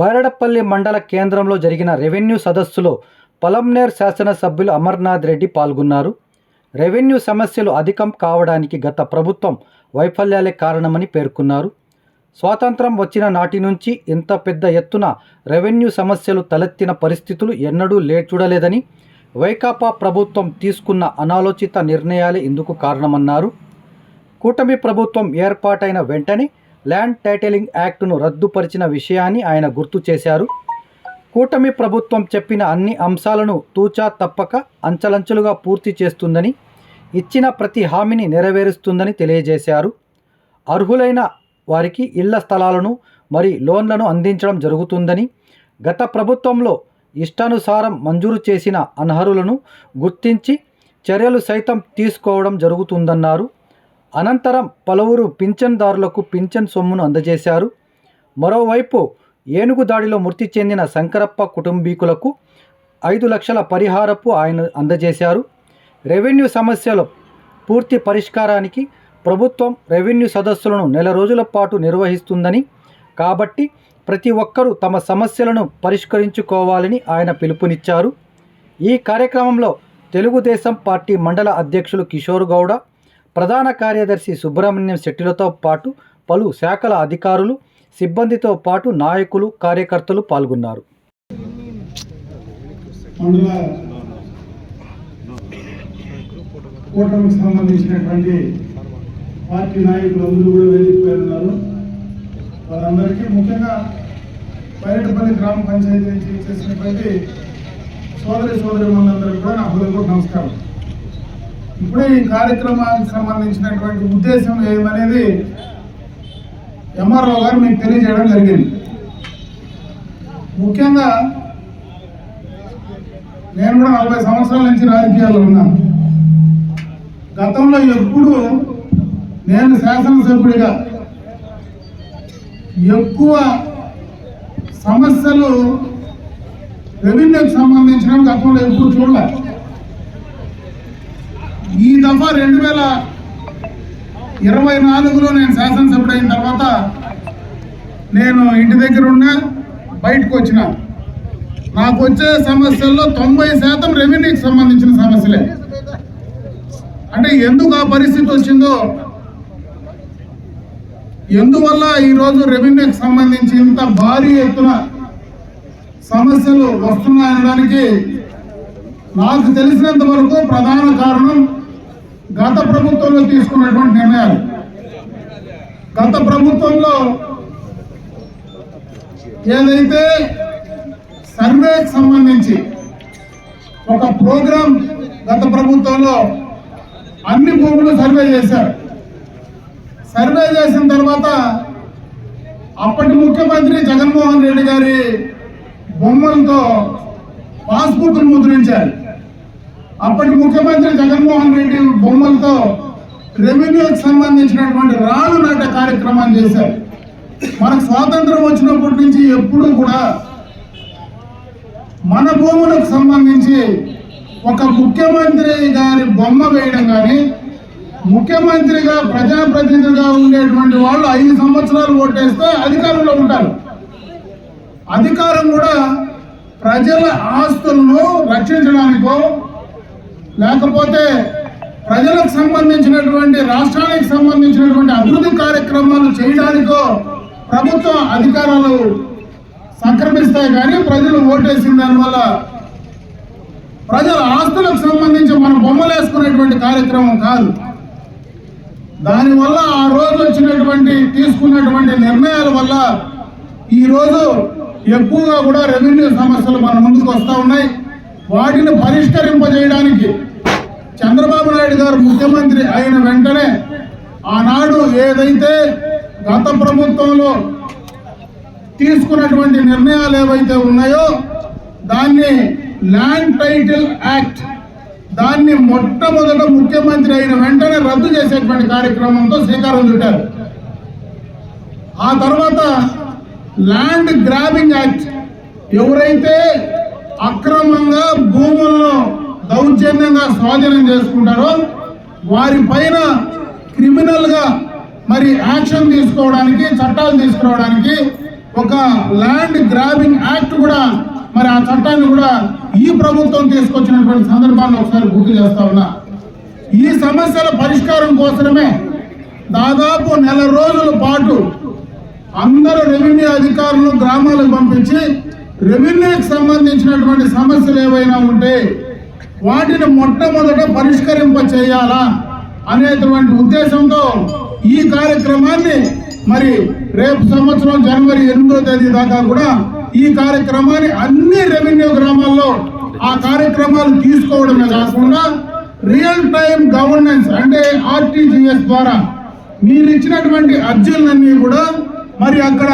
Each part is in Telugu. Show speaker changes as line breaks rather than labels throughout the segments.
బైరడపల్లి మండల కేంద్రంలో జరిగిన రెవెన్యూ సదస్సులో పలంనేర్ శాసనసభ్యులు అమర్నాథ్ రెడ్డి పాల్గొన్నారు. రెవెన్యూ సమస్యలు అధికం కావడానికి గత ప్రభుత్వం వైఫల్యాలే కారణమని పేర్కొన్నారు. స్వాతంత్రం వచ్చిన నాటి నుంచి ఇంత పెద్ద ఎత్తున రెవెన్యూ సమస్యలు తలెత్తిన పరిస్థితులు ఎన్నడూ లే చూడలేదని వైకాపా ప్రభుత్వం తీసుకున్న అనాలోచిత నిర్ణయాలే ఇందుకు కారణమన్నారు. కూటమి ప్రభుత్వం ఏర్పాటైన వెంటనే ల్యాండ్ టైటిలింగ్ యాక్టును రద్దుపరిచిన విషయాన్ని ఆయన గుర్తు చేశారు. కూటమి ప్రభుత్వం చెప్పిన అన్ని అంశాలను తూచా తప్పక అంచలంచెలుగా పూర్తి చేస్తుందని ఇచ్చిన ప్రతి హామీని నెరవేరుస్తుందని తెలియజేశారు. అర్హులైన వారికి ఇళ్ళ స్థలాలను మరి లోన్లను అందించడం జరుగుతుందని గత ప్రభుత్వంలో ఇష్టానుసారం మంజూరు చేసిన అనర్హులను గుర్తించి చర్యలు సైతం తీసుకోవడం జరుగుతుందన్నారు. అనంతరం పలువురు పింఛన్దారులకు పింఛన్ సొమ్మును అందజేశారు. మరోవైపు ఏనుగు దాడిలో మృతి చెందిన శంకరప్ప కుటుంబీకులకు ఐదు లక్షల పరిహారపు ఆయన అందజేశారు. రెవెన్యూ సమస్యలు పూర్తి పరిష్కారానికి ప్రభుత్వం రెవెన్యూ సదస్సులను నెల రోజుల పాటు నిర్వహిస్తుందని కాబట్టి ప్రతి ఒక్కరూ తమ సమస్యలను పరిష్కరించుకోవాలని ఆయన పిలుపునిచ్చారు. ఈ కార్యక్రమంలో తెలుగుదేశం పార్టీ మండల అధ్యక్షులు కిషోర్ గౌడ ప్రధాన కార్యదర్శి సుబ్రహ్మణ్యం శెట్టిలతో పాటు పలు శాఖల అధికారులు సిబ్బందితో పాటు నాయకులు కార్యకర్తలు పాల్గొన్నారు.
కూటమికి సంబంధించినటువంటి పార్టీ నాయకులు అందరూ కూడా వేదికపై ఉన్నారు. వారందరికీ ముఖ్యంగా బయటపల్లి గ్రామ పంచాయతీ నుంచి చేసినటువంటి సోదరి సోదరి మనందరికీ కూడా నా హృదయపూర్వక నమస్కారం. ఇప్పుడే ఈ కార్యక్రమానికి సంబంధించినటువంటి ఉద్దేశం ఏమనేది ఎంఆర్ఓ గారు మీకు తెలియజేయడం జరిగింది. ముఖ్యంగా నేను కూడా నలభై సంవత్సరాల నుంచి రాజకీయాల్లో ఉన్నాను. గతంలో ఎప్పుడు నేను శాసనసభ్యుడిగా ఎక్కువ సమస్యలు రెవెన్యూకి సంబంధించిన గతంలో ఎప్పుడు చూడలేదు ఈ దఫా రెండు వేల ఇరవై నాలుగులో నేను శాసనసభ్యుడు అయిన తర్వాత నేను ఇంటి దగ్గర ఉన్నా బయటకు వచ్చిన. నాకు వచ్చే సమస్యల్లో తొంభై శాతం రెవెన్యూకి సంబంధించిన సమస్యలే. అంటే ఎందుకు ఆ పరిస్థితి వచ్చిందో ఎందువల్ల ఈరోజు రెవెన్యూకి సంబంధించి ఇంత భారీ ఎత్తున సమస్యలు వస్తున్నాయనడానికి నాకు తెలిసినంత వరకు ప్రధాన కారణం గత ప్రభుత్వంలో తీసుకున్నటువంటి నిర్ణయాలు. గత ప్రభుత్వంలో ఏదైతే సర్వేకి సంబంధించి ఒక ప్రోగ్రాం గత ప్రభుత్వంలో అన్ని భూములు సర్వే చేశారు. సర్వే చేసిన తర్వాత అప్పటి ముఖ్యమంత్రి జగన్మోహన్ రెడ్డి గారి బొమ్మలతో పాస్బుక్లు ముద్రించారు. అప్పటి ముఖ్యమంత్రి జగన్మోహన్ రెడ్డి బొమ్మలతో రెవెన్యూకి సంబంధించినటువంటి రాళ్ళు నాటే కార్యక్రమాన్ని చేశారు. మనకు స్వాతంత్రం వచ్చినప్పటి నుంచి ఎప్పుడూ కూడా మన భూములకు సంబంధించి ఒక ముఖ్యమంత్రి గారి బొమ్మ వేయడం కానీ ముఖ్యమంత్రిగా ప్రజాప్రతినిధిగా ఉండేటువంటి వాళ్ళు ఐదు సంవత్సరాలు ఓటేస్తే అధికారంలో ఉంటారు. అధికారం కూడా ప్రజల ఆస్తులను రక్షించడానికో లేకపోతే ప్రజలకు సంబంధించినటువంటి రాష్ట్రానికి సంబంధించినటువంటి అభివృద్ధి కార్యక్రమాలు చేయడానికో ప్రభుత్వ అధికారాలు సంక్రమిస్తాయి కానీ ప్రజలు ఓటేసిన దానివల్ల ప్రజల ఆస్తులకు సంబంధించి మనం బొమ్మలు వేసుకునేటువంటి కార్యక్రమం కాదు. దానివల్ల ఆ రోజు వచ్చినటువంటి తీసుకున్నటువంటి నిర్ణయాల వల్ల ఈ రోజు ఎక్కువగా కూడా రెవెన్యూ సమస్యలు మన ముందుకు వస్తూ ఉన్నాయి. వాటిని పరిష్కరింపజేయడానికి చంద్రబాబు నాయుడు గారు ముఖ్యమంత్రి అయిన వెంటనే ఆనాడు ఏదైతే గత ప్రభుత్వంలో తీసుకున్నటువంటి నిర్ణయాలు ఏవైతే ఉన్నాయో దాన్ని ల్యాండ్ టైటిల్ యాక్ట్ దాన్ని మొట్టమొదట ముఖ్యమంత్రి అయిన వెంటనే రద్దు చేసేటువంటి కార్యక్రమంతో శ్రీకారం చుట్టారు. ఆ తర్వాత ల్యాండ్ గ్రాబింగ్ యాక్ట్ ఎవరైతే అక్రమంగా భూములను దౌర్జన్యంగా స్వాధీనం చేసుకుంటారో వారి పైన క్రిమినల్గా మరి యాక్షన్ తీసుకోవడానికి చట్టాలు తీసుకురావడానికి ఒక ల్యాండ్ గ్రాబింగ్ యాక్ట్ కూడా మరి ఆ చట్టాన్ని కూడా ఈ ప్రభుత్వం తీసుకొచ్చినటువంటి సందర్భాన్ని ఒకసారి గుర్తు చేస్తా ఉన్నా. ఈ సమస్యల పరిష్కారం కోసమే దాదాపు నెల రోజుల పాటు అందరూ రెవెన్యూ అధికారులు గ్రామాలకు పంపించి రెవెన్యూకి సంబంధించినటువంటి సమస్యలు ఏవైనా ఉంటే వాటిని మొట్టమొదట పరిష్కరింప చేయాలా అనేటువంటి ఉద్దేశంతో ఈ కార్యక్రమాన్ని మరి రేపు సంవత్సరం జనవరి ఎనిమిదో తేదీ దాకా కూడా ఈ కార్యక్రమాన్ని అన్ని రెవెన్యూ గ్రామాల్లో ఆ కార్యక్రమాలు తీసుకోవడమే కాకుండా రియల్ టైం గవర్నెన్స్ అంటే ఆర్టీజీఎస్ ద్వారా మీరు ఇచ్చినటువంటి అర్జీలన్నీ కూడా మరి అక్కడ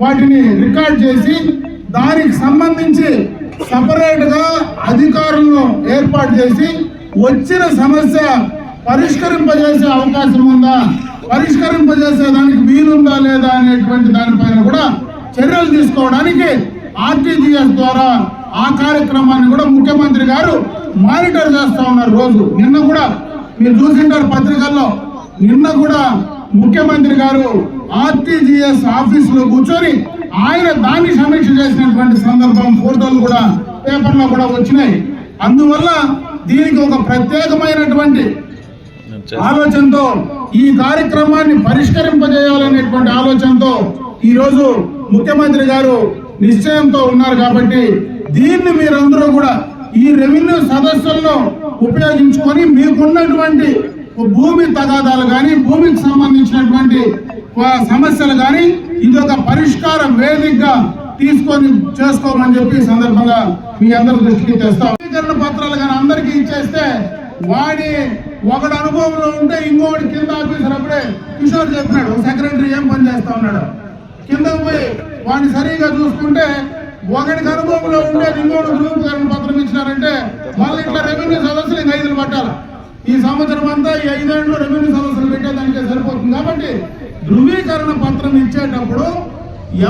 వాటిని రికార్డ్ చేసి దానికి సంబంధించి సపరేట్గా అధికారులను ఏర్పాటు చేసి వచ్చిన సమస్య పరిష్కరింపజేసే అవకాశం ఉందా? పరిష్కరింపజేసే దానికి వీలుందా లేదా అనేటువంటి దానిపైన కూడా చర్యలు తీసుకోవడానికి ఆర్టీజీఎస్ ద్వారా ఆ కార్యక్రమాన్ని కూడా ముఖ్యమంత్రి గారు మానిటర్ చేస్తూ ఉన్నారు రోజు. నిన్న కూడా మీరు చూసింటారు పత్రికల్లో. నిన్న కూడా ముఖ్యమంత్రి గారు ఆర్టీజీఎస్ ఆఫీసులో కూర్చొని ఆయన దాన్ని సమీక్ష చేసినటువంటి సందర్భం ఫోటోలు కూడా పేపర్లో కూడా వచ్చినాయి. అందువల్ల దీనికి ఒక ప్రత్యేకమైనటువంటి ఆలోచనతో ఈ కార్యక్రమాన్ని పరిష్కరింపజేయాలనేటువంటి ఆలోచనతో ఈరోజు ముఖ్యమంత్రి గారు నిశ్చయంతో ఉన్నారు కాబట్టి దీన్ని మీరందరూ కూడా ఈ రెవెన్యూ సదస్సులను ఉపయోగించుకొని మీకున్నటువంటి భూమి తగాదాలు కానీ భూమికి సంబంధించినటువంటి సమస్యలు కానీ ఇది ఒక పరిష్కార వేదికగా తీసుకొని చేసుకోమని చెప్పి సందర్భంగా మీ అందరి దృష్టికి తెస్తాం. స్వీకరణ పత్రాలు కానీ అందరికీ ఇచ్చేస్తే వాడి ఒకడు అనుభవంలో ఉంటే ఇంకోటి కింద ఆఫీసర్ అప్పుడే కిషోర్ చెప్పినాడు సెక్రటరీ ఏం పని చేస్తా ఉన్నాడు? కింద పోయి వాడిని సరిగా చూసుకుంటే ఒకడికి అనుభవంలో ఉండే ఇంకోటి ధృవీకరణ పత్రం ఇచ్చినారంటే మళ్ళీ ఇట్లా రెవెన్యూ సదస్సులు ఇంకా ఐదులు పట్టాలి. ఈ సంవత్సరం అంతా ఈ ఐదేళ్ళు రెవెన్యూ సదస్సులు పెట్టేదానికే సరిపోతుంది కాబట్టి ధృవీకరణ పత్రం ఇచ్చేటప్పుడు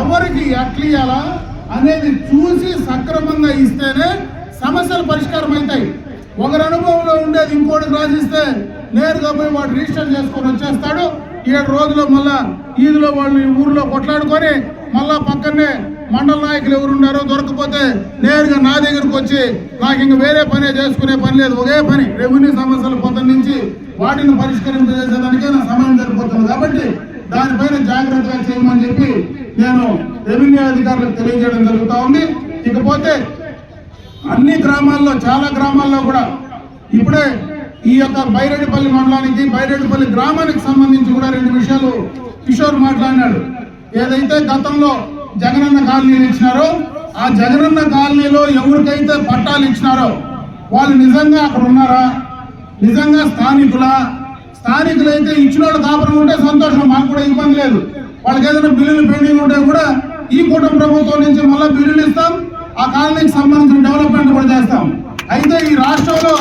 ఎవరికి ఎట్లియాలా అనేది చూసి సక్రమంగా ఇస్తేనే సమస్యలు పరిష్కారం అవుతాయి ఒకరి అనుభవంలో ఉండేది ఇంకోటికి రాసిస్తే నేరుగా పోయి వాడు రిజిస్టర్ చేసుకొని వచ్చేస్తాడు. ఏడు రోజులు మళ్ళా ఈదులో వాళ్ళు ఊర్లో కొట్లాడుకొని మళ్ళా పక్కనే మండల నాయకులు ఎవరున్నారో దొరకపోతే నేరుగా నా దగ్గరకు వచ్చి నాకు ఇంక వేరే పనే చేసుకునే పని లేదు ఒకే పని. రెవెన్యూ సమస్యల పొద్దు నుంచి వాటిని పరిష్కరింపజేసేదానికే నా సమయం సరిపోతుంది. కాబట్టి దానిపైన జాగ్రత్తగా చేయమని చెప్పి నేను రెవెన్యూ అధికారులకు తెలియజేయడం జరుగుతా ఉంది. ఇకపోతే అన్ని గ్రామాల్లో చాలా గ్రామాల్లో కూడా ఇప్పుడే ఈ యొక్క బైరెడ్డిపల్లి మండలానికి బైరెడ్డిపల్లి గ్రామానికి సంబంధించి కూడా రెండు విషయాలు కిషోర్ మాట్లాడినాడు. ఏదైతే గతంలో జగనన్న కాలనీలు ఇచ్చినారో ఆ జగనన్న కాలనీలో ఎవరికైతే పట్టాలు ఇచ్చినారో వాళ్ళు నిజంగా అక్కడ ఉన్నారా? నిజంగా స్థానికుల? స్థానికులైతే ఇచ్చిన వాళ్ళు కాపురం ఉంటే సంతోషం మాకు కూడా ఇబ్బంది లేదు. వాళ్ళకి ఏదైనా బిల్లులు పెండింగ్ ఉంటే కూడా ఈ కూటమి ప్రభుత్వం నుంచి మళ్ళీ బిల్లులు ఇస్తాం. ఆ కాలనీకి సంబంధించిన డెవలప్మెంట్ కూడా చేస్తాం. అయితే ఈ రాష్ట్రంలో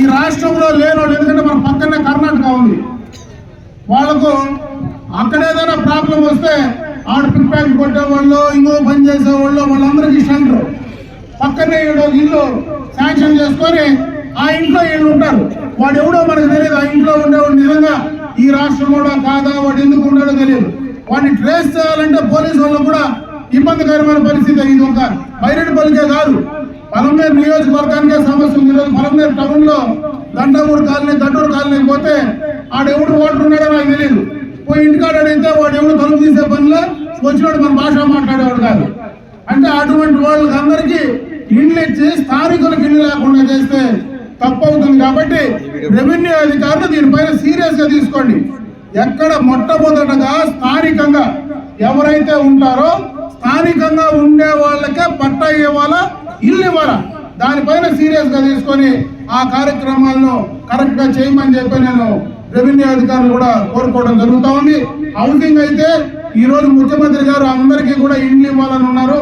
ఈ రాష్ట్రంలో లేనోళ్ళు ఎందుకంటే మన పక్కనే కర్ణాటక ఉంది. వాళ్ళకు అక్కడ ఏదైనా ప్రాబ్లం వస్తే ఆడ పిక్ ప్యాక్ కొట్టేవాళ్ళు ఇంకో పని చేసేవాళ్ళు వాళ్ళందరికీ సెంటర్ పక్కనే ఇల్లు శాంక్షన్ చేసుకొని ఆ ఇంట్లో వీళ్ళు ఉంటారు. వాడు ఎవడో మనకు తెలియదు. ఆ ఇంట్లో ఉండేవాడు నిజంగా ఈ రాష్ట్రం కూడా కాదా? వాడు ఎందుకు ఉండడో తెలియదు. వాడిని ట్రేస్ చేయాలంటే పోలీసు వాళ్ళు కూడా ఇబ్బందికరమైన పరిస్థితి ఇది ఒక బైరెడ్డిపల్లికే కాదు. పలమనేరు నియోజకవర్గానికే సమస్య ఉంది. ఈరోజు పలమనేరు టౌన్లో దండమూరు కాలనీ దండూరు కాలనీ పోతే ఆడెవడు ఓటర్ ఉన్నాడో నాకు తెలియదు. పోయి ఇంటికాడ అడిగితే వాడు ఎవడు తలుపు తీసే పనిలో వచ్చినాడు మన భాష మాట్లాడేవాడు కాదు. అంటే అటువంటి వాళ్ళకి అందరికీ ఇండ్లు ఇచ్చి స్థానికులకు ఇండ్లు లేకుండా చేస్తే తప్పు అవుతుంది కాబట్టి రెవెన్యూ అధికారులు దీనిపైన సీరియస్గా తీసుకోండి. ఎక్కడ మొట్టమొదటగా స్థానికంగా ఎవరైతే ఉంటారో స్థానికంగా ఉండే వాళ్ళకే పట్టా ఇవ్వాలా ఇల్లు ఇవ్వాలా? దానిపైన సీరియస్గా తీసుకొని ఆ కార్యక్రమాలను కరెక్ట్గా చేయమని చెప్పి నేను రెవెన్యూ అధికారులు కూడా కోరుకోవడం జరుగుతా ఉంది. హౌసింగ్ అయితే ఈరోజు ముఖ్యమంత్రి గారు అందరికీ కూడా ఇండ్లు ఇవ్వాలని ఉన్నారు.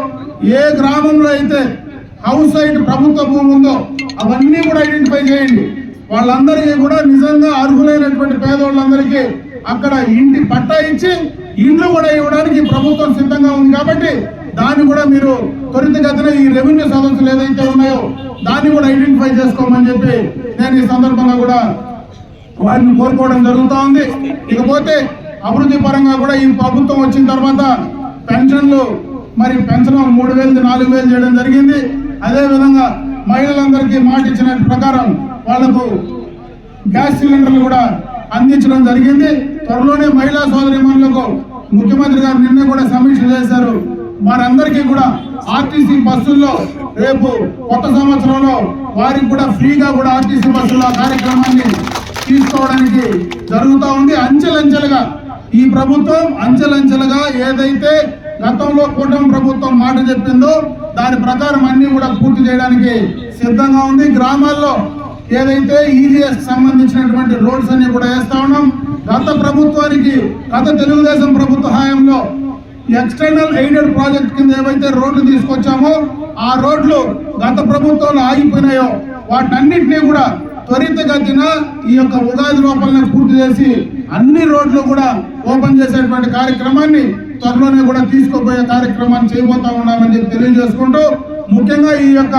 ఏ గ్రామంలో అయితే హౌస్ సైట్ ప్రభుత్వ భూమి ఉందో అవన్నీ కూడా ఐడెంటిఫై చేయండి. వాళ్ళందరికీ కూడా నిజంగా అర్హులైనటువంటి పేదవాళ్ళందరికీ అక్కడ ఇంటి పట్టా ఇచ్చి ఇండ్లు కూడా ఇవ్వడానికి ప్రభుత్వం సిద్ధంగా ఉంది కాబట్టి దాన్ని కూడా మీరు త్వరితగతిన ఈ రెవెన్యూ సదస్సులు ఏదైతే ఉన్నాయో దాన్ని కూడా ఐడెంటిఫై చేసుకోమని చెప్పి నేను ఈ సందర్భంగా కూడా వారిని కోరుకోవడం జరుగుతూ ఉంది. ఇకపోతే అభివృద్ధి పరంగా కూడా ఈ ప్రభుత్వం వచ్చిన తర్వాత పెన్షన్లు మరి పెన్షన్ మూడు వేలు నాలుగు వేలు చేయడం జరిగింది. అదేవిధంగా మహిళలందరికీ మాట ఇచ్చిన ప్రకారం వాళ్ళకు గ్యాస్ సిలిండర్లు కూడా అందించడం జరిగింది. త్వరలోనే మహిళా సోదరి ముఖ్యమంత్రి గారు నిన్న కూడా సమీక్ష చేశారు. మనందరికీ కూడా ఆర్టీసీ బస్సుల్లో రేపు కొత్త సంవత్సరంలో వారికి కూడా ఫ్రీగా కూడా ఆర్టీసీ బస్సుల కార్యక్రమాన్ని తీసుకోవడానికి జరుగుతూ ఉంది. అంచెలంచెలుగా ఈ ప్రభుత్వం అంచెలంచెలుగా ఏదైతే గతంలో కూటమి ప్రభుత్వం మాట చెప్పిందో దాని ప్రకారం అన్ని కూడా పూర్తి చేయడానికి సిద్ధంగా ఉంది. గ్రామాల్లో ఏదైతే ఈజీఎస్ సంబంధించినటువంటి రోడ్స్ అన్ని కూడా వేస్తా ఉన్నాం. గత ప్రభుత్వానికి గత తెలుగుదేశం ప్రభుత్వ హయాంలో ఎక్స్టర్నల్ ఎయిడెడ్ ప్రాజెక్ట్ కింద ఏవైతే రోడ్లు తీసుకొచ్చామో ఆ రోడ్లు గత ప్రభుత్వంలో ఆగిపోయినాయో వాటన్నిటినీ కూడా త్వరితగతిన ఈ యొక్క ఉగాది లోపలనే పూర్తి చేసి అన్ని రోడ్లు కూడా ఓపెన్ చేసేటువంటి కార్యక్రమాన్ని త్వరలోనే కూడా తీసుకోబోయే కార్యక్రమాన్ని చేయబోతా ఉన్నామని చెప్పి తెలియజేసుకుంటూ ముఖ్యంగా ఈ యొక్క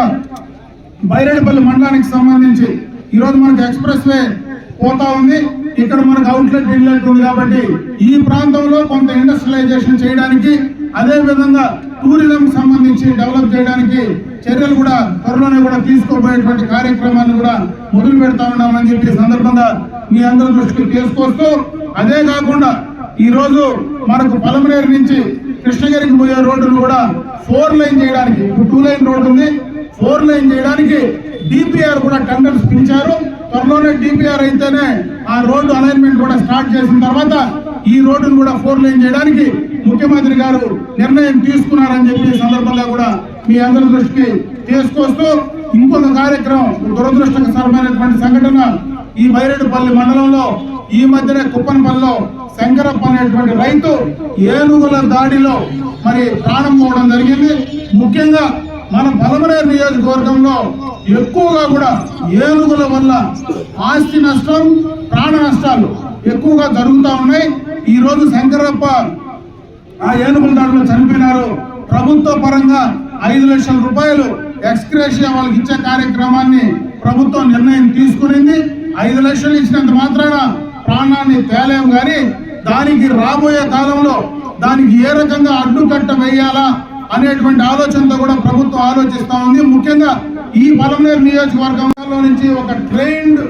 బైరేడుపల్లి మండలానికి సంబంధించి ఈరోజు మనకు ఎక్స్ప్రెస్ వే పోతా ఉంది. ఇక్కడ మనకు అవుట్లెట్ ఇన్లెట్ ఉంది కాబట్టి ఈ ప్రాంతంలో కొంత ఇండస్ట్రియలైజేషన్ చేయడానికి అదే విధంగా టూరిజం సంబంధించి డెవలప్ చేయడానికి చర్యలు కూడా త్వరలోనే కూడా తీసుకోబోయేటువంటి కార్యక్రమాన్ని కూడా మొదలు పెడతా ఉన్నామని చెప్పి సందర్భంగా మీ అందరి దృష్టికి తీసుకొస్తూ అదే కాకుండా ఈరోజు మనకు పలమనేరు నుంచి కృష్ణగిరికి పోయే రోడ్డును కూడా ఫోర్ లైన్ చేయడానికి ఇప్పుడు టూ లైన్ రోడ్డు ఉంది. ఫోర్ లైన్ చేయడానికి డిపిఆర్ కూడా టెండర్స్ పిలిచారు. త్వరలోనే డిపిఆర్ అయితేనే ఆ రోడ్డు అలైన్మెంట్ కూడా స్టార్ట్ చేసిన తర్వాత ఈ రోడ్డును కూడా ఫోర్ లైన్ చేయడానికి ముఖ్యమంత్రి గారు నిర్ణయం తీసుకున్నారని చెప్పి సందర్భంగా కూడా మీ అందరి దృష్టికి తీసుకొస్తూ ఇంకొక కార్యక్రమం దురదృష్టకరమైనటువంటి సంఘటన ఈ బైరెడ్డిపల్లి మండలంలో ఈ మధ్యనే కుప్పనపల్లిలో శంకరప్ప అనేటువంటి రైతు ఏనుగుల దాడిలో మరి ప్రాణం పోవడం జరిగింది. ముఖ్యంగా మన బలమనే నియోజకవర్గంలో ఎక్కువగా కూడా ఏనుగుల వల్ల ఆస్తి నష్టం ప్రాణ నష్టాలు ఎక్కువగా జరుగుతూ ఉన్నాయి. ఈ రోజు శంకరప్ప ఆ ఏనుగుల దాడిలో చనిపోయినారు. ప్రభుత్వ పరంగా ఐదు లక్షల రూపాయలు ఎక్స్క్రేషియా వాళ్ళకి ఇచ్చే కార్యక్రమాన్ని ప్రభుత్వం నిర్ణయం తీసుకునింది. ఐదు లక్షలు ఇచ్చినంత మాత్రాన ప్రాణాన్ని తేలేం కానీ దానికి రాబోయే కాలంలో దానికి ఏ రకంగా అడ్డుకట్ట వేయాలా అనేటువంటి ఆలోచనతో కూడా ప్రభుత్వం ఆలోచిస్తూ ఉంది. ముఖ్యంగా ఈ పలమనేరు నియోజకవర్గంలో నుంచి ఒక ట్రైన్డ్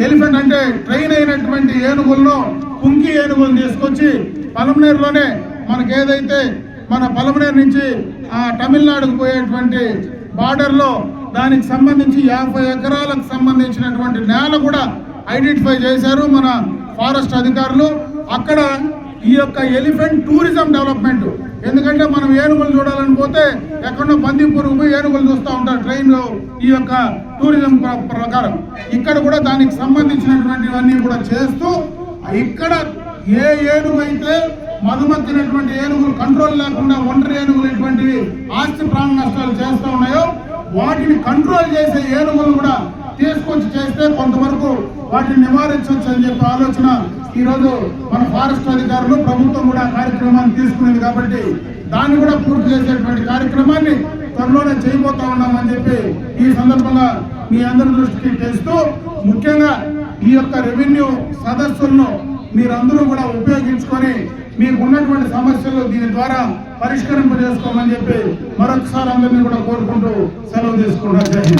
ఎలిఫెంట్ అంటే ట్రైన్ అయినటువంటి ఏనుగులను కుంకి ఏనుగులను తీసుకొచ్చి పలమనేరులోనే మనకి ఏదైతే మన పలమనేరు నుంచి ఆ తమిళనాడుకు పోయేటువంటి బార్డర్లో దానికి సంబంధించి యాభై ఎకరాలకు సంబంధించినటువంటి నేల కూడా ఐడెంటిఫై చేశారు మన ఫారెస్ట్ అధికారులు. అక్కడ ఈ యొక్క ఎలిఫెంట్ టూరిజం డెవలప్మెంట్. ఎందుకంటే మనం ఏనుగులు చూడాలని పోతే ఎక్కడో బందీపూర్కు పోయి ఏనుగులు చూస్తూ ఉంటారు ట్రైన్లో ఈ యొక్క టూరిజం ప్రకారం. ఇక్కడ కూడా దానికి సంబంధించినటువంటివన్నీ కూడా చేస్తూ ఇక్కడ ఏ ఏనుగు అయితే మధుమక్కినటువంటి ఏనుగులు కంట్రోల్ లేకుండా ఒంటరి ఏనుగులు ఇటువంటివి ఆస్తి ప్రాణ నష్టాలు చేస్తూ ఉన్నాయో వాటిని కంట్రోల్ చేసే ఏనుగులు కూడా తీసుకొచ్చి చేస్తే కొంతవరకు వాటిని నివారించవచ్చు అని చెప్పి ఆలోచన ఈరోజు మన ఫారెస్ట్ అధికారులు ప్రభుత్వం కూడా కార్యక్రమాన్ని తీసుకునేది కాబట్టి దాన్ని కూడా పూర్తి చేసేటువంటి కార్యక్రమాన్ని త్వరలోనే చేయబోతా ఉన్నామని చెప్పి ఈ సందర్భంగా మీ అందరి దృష్టికి తెస్తూ ముఖ్యంగా ఈ యొక్క రెవెన్యూ సదస్సులను మీరందరూ కూడా ఉపయోగించుకొని మీకు ఉన్నటువంటి సమస్యలు దీని ద్వారా పరిష్కరింపజేసుకోమని చెప్పి మరొకసారి అందరినీ కూడా కోరుకుంటూ సెలవు తీసుకుంటారు